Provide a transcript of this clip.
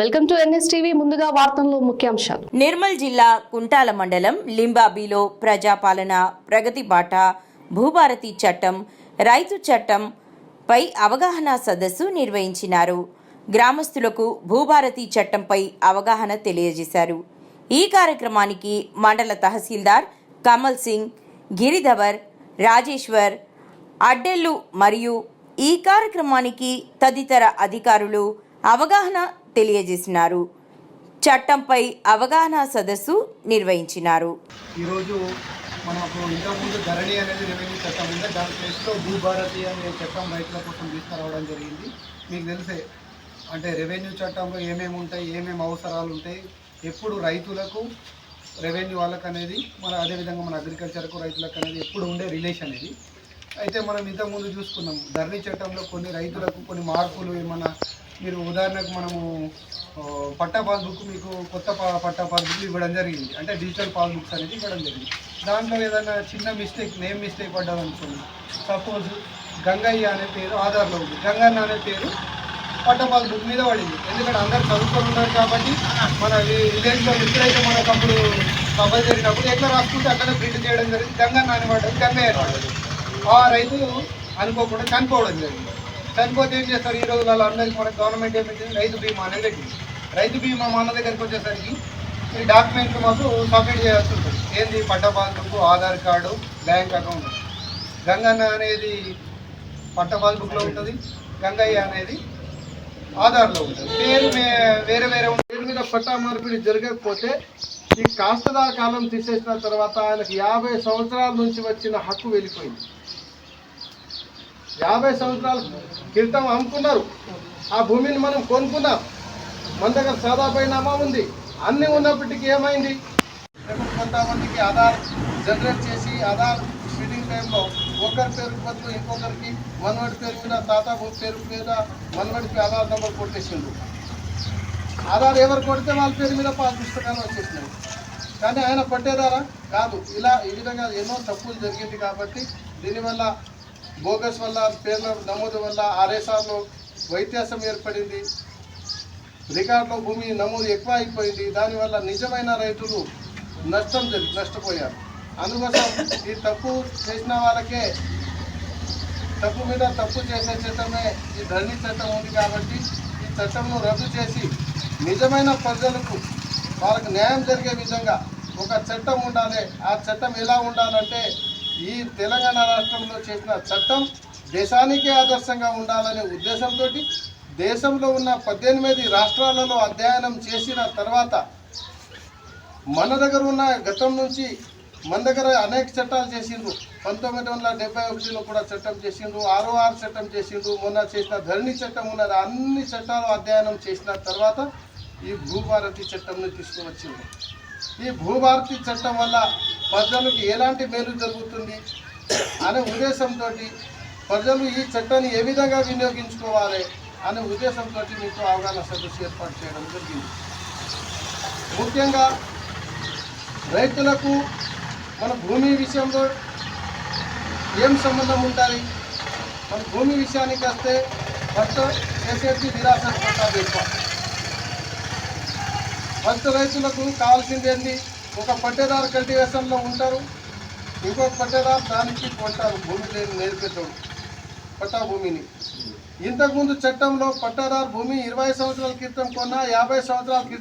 Welcome to NS TV ముందుగా వార్తల్లో ముఖ్యాంశాలు. నిర్మల్ జిల్లా కుంటాల మండలం లింబాబీలో ప్రజాపాలన ప్రగతి బాట భూభారతి చట్టం రైతు చట్టం పై అవగాహన సదస్సు నిర్వహించినారు. గ్రామస్తులకు భూభారతి చట్టంపై అవగాహన తెలియజేశారు. ఈ కార్యక్రమానికి మండల తహసీల్దార్ కమల్ సింగ్ గిరిధవర్ రాజేశ్వర్ అడ్డెల్లు మరియు ఈ కార్యక్రమానికి తదితర అధికారులు అవగాహన తెలియజేసినారు. చట్టంపై అవగాహన సదస్సు నిర్వహించినారు. ఈరోజు మనకు ఇంతకుముందు ధరణి అనేది రెవెన్యూ చట్టం ఉంది దాని ప్లేస్లో భూభారతి అనే చట్టం రైతుల కోసం తీసుకురావడం జరిగింది. మీకు తెలిసే అంటే రెవెన్యూ చట్టంలో ఏమేమి ఉంటాయి ఏమేమి అవసరాలు ఉంటాయి ఎప్పుడు రైతులకు రెవెన్యూ వాళ్ళకు అనేది మన అదేవిధంగా మన అగ్రికల్చర్కు రైతులకు అనేది ఎప్పుడు ఉండే రిలేషన్ ఇది. అయితే మనం ఇంతకుముందు చూసుకున్నాం ధరణి చట్టంలో కొన్ని రైతులకు కొన్ని మార్పులు ఏమన్నా మీరు ఉదాహరణకు మనము పట్టా పాస్బుక్ మీకు కొత్త పా- పట్టా పాస్బుక్ ఇవ్వడం జరిగింది. అంటే డిజిటల్ పాస్బుక్స్ అనేది ఇవ్వడం జరిగింది. దాంట్లో ఏదైనా చిన్న మిస్టేక్ నేమ్ మిస్టేక్ పడ్డది అనుకోండి. సపోజ్ గంగయ్య అనే పేరు ఆధార్లో ఉంది. గంగన్న అనే పేరు పట్టా పాస్బుక్ మీద పడింది. ఎందుకంటే అందరు చదువుకొని ఉన్నారు కాబట్టి మన విలేజ్లో ఎప్పుడైతే మనకు అప్పుడు సభ జరిగినప్పుడు ఎట్లా రాసుకుంటే అక్కడ ప్రింట్ చేయడం జరిగింది. గంగన్న అని పడ్డది గంగయ్య అని పడ్డది. ఆ రైతు అనుకోకుండా చనిపోవడం జరిగింది. చనిపోతే ఏం చేస్తారు? ఈ రోజులలో అందరికీ మన గవర్నమెంట్ ఏం పెట్టింది? రైతు బీమా అనేది రైతు బీమా మా అన్న దగ్గరికి వచ్చేసరికి ఈ డాక్యుమెంట్లు మాకు సబ్మిట్ చేయాల్సి ఉంటుంది. ఏంది? పట్ట Aadhaar card bank account. Ganganna అనేది పట్ట ఉంటుంది. గంగయ్య అనేది ఆధార్లో ఉంటుంది. పేరు వేరే వేరే పేరు మీద పట్టా మార్పిడి జరగకపోతే ఈ కాస్తదా కాలం తీసేసిన తర్వాత ఆయనకు యాభై సంవత్సరాల నుంచి వచ్చిన హక్కు వెళ్ళిపోయింది. యాభై సంవత్సరాల క్రితం అమ్ముకున్నారు. ఆ భూమిని మనం కొనుక్కున్నాం. మన దగ్గర సాదాపైనామా ఉంది. అన్నీ ఉన్నప్పటికీ ఏమైంది? రేపు కొంతమందికి ఆధార్ జనరేట్ చేసి ఆధార్ షీటింగ్ టైంలో ఒకరి పేరు బదులు ఇంకొకరికి మనవడి పేరు మీద తాత పేరు మీద మనవడికి ఆధార్ నెంబర్ కొట్టేసిండు ఆధార్ ఎవరు కొడితే వాళ్ళ పేరు మీద పాస్ పుస్తకాలు వచ్చేసినాయి. కానీ ఆయన పట్టేదారా కాదు. ఇలా ఈ విధంగా ఎన్నో తప్పులు జరిగింది కాబట్టి దీనివల్ల బోగస్ వల్ల పేర్ల నమోదు వల్ల ఆర్ఎస్ఆర్లో వ్యత్యాసం ఏర్పడింది. రికార్డులో భూమి నమోదు ఎక్కువ అయిపోయింది దానివల్ల నిజమైన రైతులు నష్టం నష్టపోయారు. అందుకోసం ఈ తప్పు చేసిన వాళ్ళకే తప్పు మీద తప్పు చేసే చట్టమే ఈ ధరణి చట్టం ఉంది కాబట్టి ఈ చట్టంను రద్దు చేసి నిజమైన ప్రజలకు వాళ్ళకు న్యాయం జరిగే విధంగా ఒక చట్టం ఉండాలి. ఆ చట్టం ఎలా ఉండాలంటే ఈ తెలంగాణ రాష్ట్రంలో చేసిన చట్టం దేశానికే ఆదర్శంగా ఉండాలనే ఉద్దేశంతో దేశంలో ఉన్న పద్దెనిమిది రాష్ట్రాలలో అధ్యయనం చేసిన తర్వాత మన దగ్గర ఉన్న గతం నుంచి మన దగ్గర అనేక చట్టాలు చేసిండ్రు. పంతొమ్మిది వందల డెబ్బై ఒకటిలో కూడా చట్టం చేసిండ్రు ఆరో ఆరు చట్టం చేసిండ్రు మొన్న చేసిన ధరణి చట్టం ఉన్నది. అన్ని చట్టాలు అధ్యయనం చేసిన తర్వాత ఈ భూభారతి చట్టంను తీసుకువచ్చిండ్రు. ఈ భూభారతి చట్టం వల్ల ప్రజలకు ఎలాంటి మేలు జరుగుతుంది అనే ఉద్దేశంతో ప్రజలు ఈ చట్టాన్ని ఏ విధంగా వినియోగించుకోవాలి అనే ఉద్దేశంతో మీకు అవగాహన సదస్సు ఏర్పాటు చేయడం జరిగింది. ముఖ్యంగా రైతులకు మన భూమి విషయంలో ఏం సంబంధం ఉంటుంది మన భూమి విషయానికి వస్తే ఫస్ట్ చేసేది నిరాశ పట్టాలు ఫస్ట్ రైతులకు కావాల్సింది ఏంటి ఒక పట్టేదారు కల్టివేషన్లో ఉంటారు. ఇంకొక పట్టేదారు దానికి కొంటారు భూమి లేని నేర్పేటోడు పట్టా భూమిని. ఇంతకుముందు చట్టంలో పట్టాదారు భూమి ఇరవై సంవత్సరాల క్రితం కొన్నా యాభై సంవత్సరాల క్రితం